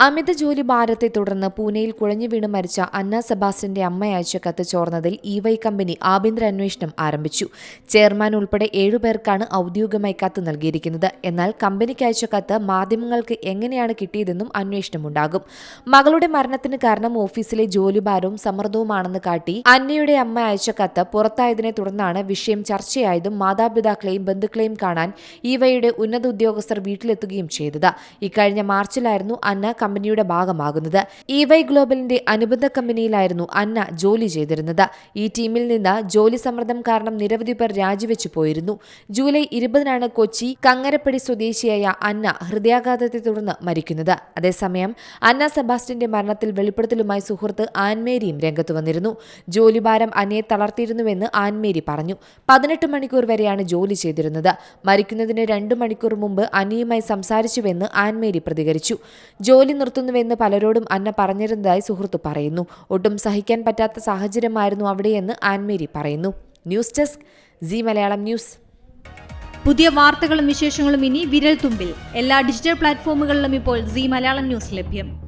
അമിത ജോലി ഭാരത്തെ തുടർന്ന് പൂനെയിൽ കുഴഞ്ഞു വീണ് മരിച്ച അന്ന സെബാസ്റ്റ്യന്റെ അമ്മ അയച്ച കത്ത് ചോർന്നതിൽ ഇ വൈ കമ്പനി ആഭ്യന്തര അന്വേഷണം ആരംഭിച്ചു. ചെയർമാൻ ഉൾപ്പെടെ ഏഴുപേർക്കാണ് ഔദ്യോഗികമായി കത്ത് നൽകിയിരിക്കുന്നത്. എന്നാൽ കമ്പനിക്ക് അയച്ച കത്ത് മാധ്യമങ്ങൾക്ക് എങ്ങനെയാണ് കിട്ടിയതെന്നും അന്വേഷണമുണ്ടാകും. മകളുടെ മരണത്തിന് കാരണം ഓഫീസിലെ ജോലിഭാരവും സമ്മർദ്ദവുമാണെന്ന് കാട്ടി അന്നയുടെ അമ്മ അയച്ച കത്ത് പുറത്തായതിനെ തുടർന്നാണ് വിഷയം ചർച്ചയായതും മാതാപിതാക്കളെയും ബന്ധുക്കളെയും കാണാൻ ഇവയുടെ ഉന്നത ഉദ്യോഗസ്ഥർ വീട്ടിലെത്തുകയും ചെയ്തത്. ഇക്കഴിഞ്ഞ മാർച്ചിലായിരുന്നു അന്ന കമ്പനിയുടെ ഭാഗമാകുന്നത്. ഇ വൈ ഗ്ലോബലിന്റെ അനുബന്ധ കമ്പനിയിലായിരുന്നു അന്ന ജോലി ചെയ്തിരുന്നത്. ഈ ടീമിൽ നിന്ന് ജോലി സമ്മർദ്ദം കാരണം നിരവധി പേർ രാജിവെച്ചു പോയിരുന്നു. ജൂലൈ ഇരുപതിനാണ് കൊച്ചി കങ്ങരപ്പടി സ്വദേശിയായ അന്ന ഹൃദയാഘാതത്തെ തുടർന്ന് മരിക്കുന്നത്. അതേസമയം അന്ന സെബാസ്റ്റിന്റെ മരണത്തിൽ വെളിപ്പെടുത്തലുമായി സുഹൃത്ത് ആൻമേരിയും രംഗത്ത് വന്നിരുന്നു. ജോലിഭാരം അന്നയെ തളർത്തിയിരുന്നുവെന്ന് ആൻമേരി പറഞ്ഞു. പതിനെട്ട് മണിക്കൂർ വരെയാണ് ജോലി ചെയ്തിരുന്നത്. മരിക്കുന്നതിന് രണ്ടു മണിക്കൂർ മുമ്പ് അന്നയുമായി സംസാരിച്ചുവെന്ന് ആൻമേരി പ്രതികരിച്ചു. ജോലി നിർത്തുന്നുവെന്ന് പലരോടും അന്ന പറഞ്ഞിരുന്നതായി സുഹൃത്ത് പറയുന്നു. ഒട്ടും സഹിക്കാൻ പറ്റാത്ത സാഹചര്യമായിരുന്നു അവിടെയെന്ന് ആൻമേരി പറയുന്നു. News desk Zee Malayalam news. പുതിയ വാർത്തകളും വിശേഷങ്ങളും ഇനി വിരൽ തുമ്പിൽ എല്ലാ ഡിജിറ്റൽ പ്ലാറ്റ്ഫോമുകളിലും ഇപ്പോൾ സി മലയാളം ന്യൂസ് ലഭ്യം.